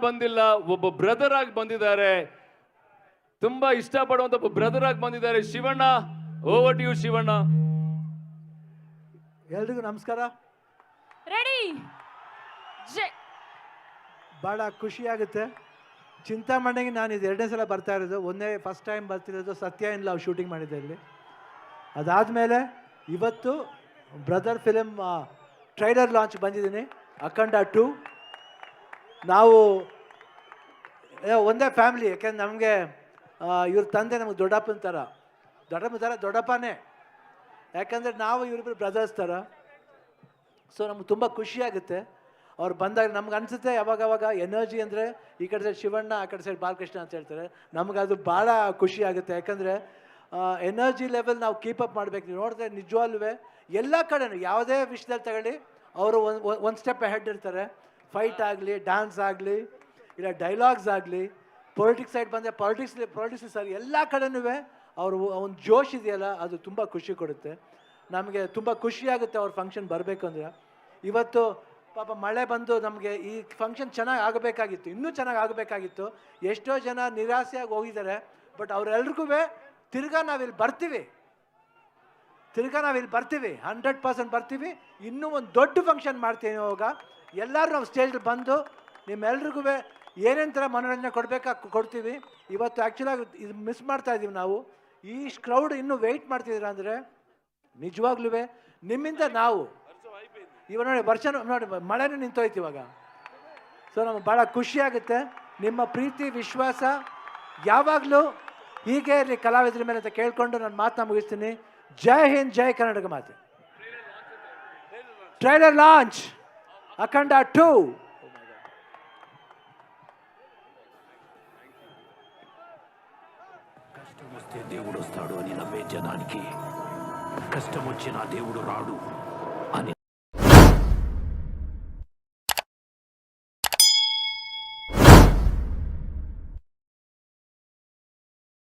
ಬಂದಿಲ್ಲ ಒಬ್ಬ ಬ್ರದರ್ ಆಗಿ ಬಂದಿದ್ದಾರೆ. ತುಂಬಾ ಇಷ್ಟಪಡುವಂತ ಒಬ್ಬ ಬ್ರದರ್ ಆಗಿ ಬಂದಿದ್ದಾರೆ. Shivanna over you Shivanna. ಎಲ್ರಿಗೂ ನಮಸ್ಕಾರ. ರೆಡಿ ಖುಷಿ ಭಾಳ ಖುಷಿಯಾಗುತ್ತೆ ಚಿಂತಾಮಣಿಗೆ ನಾನು ಇದು ಎರಡನೇ ಸಲ ಬರ್ತಾ ಇರೋದು. ಒಂದೇ ಫಸ್ಟ್ ಟೈಮ್ ಬರ್ತಿರೋದು ಸತ್ಯ ಇನ್ ಲವ್ ಶೂಟಿಂಗ್ ಮಾಡಿದ್ದೆ ಇಲ್ಲಿ. ಅದಾದಮೇಲೆ ಇವತ್ತು ಬ್ರದರ್ ಫಿಲಮ್ ಟ್ರೈಲರ್ ಲಾಂಚ್ ಬಂದಿದ್ದೀನಿ. ಅಖಂಡ ಟು ನಾವು ಒಂದೇ ಫ್ಯಾಮಿಲಿ ಯಾಕೆಂದ್ರೆ ನಮಗೆ ಇವ್ರ ತಂದೆ ನಮಗೆ ದೊಡ್ಡಪ್ಪನ ಥರ ದೊಡ್ಡಪ್ಪನ ಥರ ದೊಡ್ಡಪ್ಪನೇ. ಯಾಕಂದರೆ ನಾವು ಇವರಿಬ್ಬರು ಬ್ರದರ್ಸ್ ಥರ ಸೊ ನಮ್ಗೆ ತುಂಬ ಖುಷಿಯಾಗುತ್ತೆ ಅವ್ರು ಬಂದಾಗ ನಮ್ಗೆ ಅನಿಸುತ್ತೆ ಯಾವಾಗ ಅವಾಗ ಎನರ್ಜಿ ಅಂದರೆ ಈ ಕಡೆ ಸೈಡ್ ಶಿವಣ್ಣ, ಆ ಕಡೆ ಸೈಡ್ ಬಾಲಕೃಷ್ಣ ಅಂತ ಹೇಳ್ತಾರೆ. ನಮ್ಗೆ ಅದು ಭಾಳ ಖುಷಿ ಆಗುತ್ತೆ. ಯಾಕಂದರೆ ಎನರ್ಜಿ ಲೆವೆಲ್ ನಾವು ಕೀಪಪ್ ಮಾಡಬೇಕು. ನೀವು ನೋಡಿದ್ರೆ ನಿಜವಾಗ್ಲೂ ಎಲ್ಲ ಕಡೆನೂ, ಯಾವುದೇ ವಿಷಯದಲ್ಲಿ ತಗೊಳ್ಳಿ, ಅವರು ಒಂದು ಒಂದು ಸ್ಟೆಪ್ ಹೆಡ್ ಇರ್ತಾರೆ. ಫೈಟ್ ಆಗಲಿ ಡ್ಯಾನ್ಸ್ ಆಗಲಿ, ಇಲ್ಲ ಡೈಲಾಗ್ಸ್ ಆಗಲಿ ಪೊಲಿಟಿಕ್ಸ್ ಸೈಡ್ ಬಂದರೆ ಪಾಲಿಟಿಕ್ಸ್ ಪಾಲಿಟಿಕ್ಸ್ ಸರ್, ಎಲ್ಲ ಕಡೆನೂ ಅವರು ಒಂದು ಜೋಶ್ ಇದೆಯಲ್ಲ, ಅದು ತುಂಬ ಖುಷಿ ಕೊಡುತ್ತೆ. ನಮಗೆ ತುಂಬ ಖುಷಿಯಾಗುತ್ತೆ ಅವ್ರ ಫಂಕ್ಷನ್ ಬರಬೇಕು ಅಂದರೆ. ಇವತ್ತು ಪಾಪ ಮಳೆ ಬಂದು ನಮಗೆ ಈ ಫಂಕ್ಷನ್ ಚೆನ್ನಾಗಿ ಆಗಬೇಕಾಗಿತ್ತು, ಇನ್ನೂ ಚೆನ್ನಾಗಿ ಆಗಬೇಕಾಗಿತ್ತು. ಎಷ್ಟೋ ಜನ ನಿರಾಸೆಯಾಗಿ ಹೋಗಿದ್ದಾರೆ ಬಟ್ ಅವರೆಲ್ರಿಗೂ ತಿರ್ಗಾ ನಾವಿಲ್ಲಿ ಬರ್ತೀವಿ. ತಿರ್ಗಾ ನಾವಿಲ್ಲಿ ಬರ್ತೀವಿ ಹಂಡ್ರೆಡ್ ಪರ್ಸೆಂಟ್ ಬರ್ತೀವಿ. ಇನ್ನೂ ಒಂದು ದೊಡ್ಡ ಫಂಕ್ಷನ್ ಮಾಡ್ತೀನಿ ಇವಾಗ. ಎಲ್ಲರೂ ನಾವು ಸ್ಟೇಜಲ್ಲಿ ಬಂದು ನಿಮ್ಮೆಲ್ರಿಗೂ ಏನೇನು ಥರ ಮನೋರಂಜನೆ ಕೊಡಬೇಕಾ ಕೊಡ್ತೀವಿ. ಇವತ್ತು ಆ್ಯಕ್ಚುಲಾಗಿ ಇದು ಮಿಸ್ ಮಾಡ್ತಾ ಇದ್ದೀವಿ ನಾವು. ಈ ಕ್ರೌಡ್ ಇನ್ನೂ ವೆಯ್ಟ್ ಮಾಡ್ತಿದ್ದೀರಾ ಅಂದರೆ ನಿಜವಾಗ್ಲೂ ನಿಮ್ಮಿಂದ ನಾವು. ಇವಾಗ ನೋಡಿ ವರ್ಷ ನೋಡಿ, ಮಳೆನೂ ನಿಂತೋಯ್ತು ಇವಾಗ. ಸೊ ನಮ್ಗೆ ಭಾಳ ಖುಷಿ ಆಗುತ್ತೆ. ನಿಮ್ಮ ಪ್ರೀತಿ, ವಿಶ್ವಾಸ ಯಾವಾಗಲೂ ಹೀಗೆ ಇರಲಿ ಕಲಾವಿದರ ಮೇಲೆ ಅಂತ ಕೇಳಿಕೊಂಡು ನಾನು ಮಾತನ್ನ ಮುಗಿಸ್ತೀನಿ. ಜೈ ಹಿಂದ್, ಜೈ ಕರ್ನಾಟಕ ಮಾತೆ. Trailer launch Akanda 2. దేవుడు వస్తాడు అని నమ్మే జనానికి కష్టం వచ్చిన దేవుడు రాడు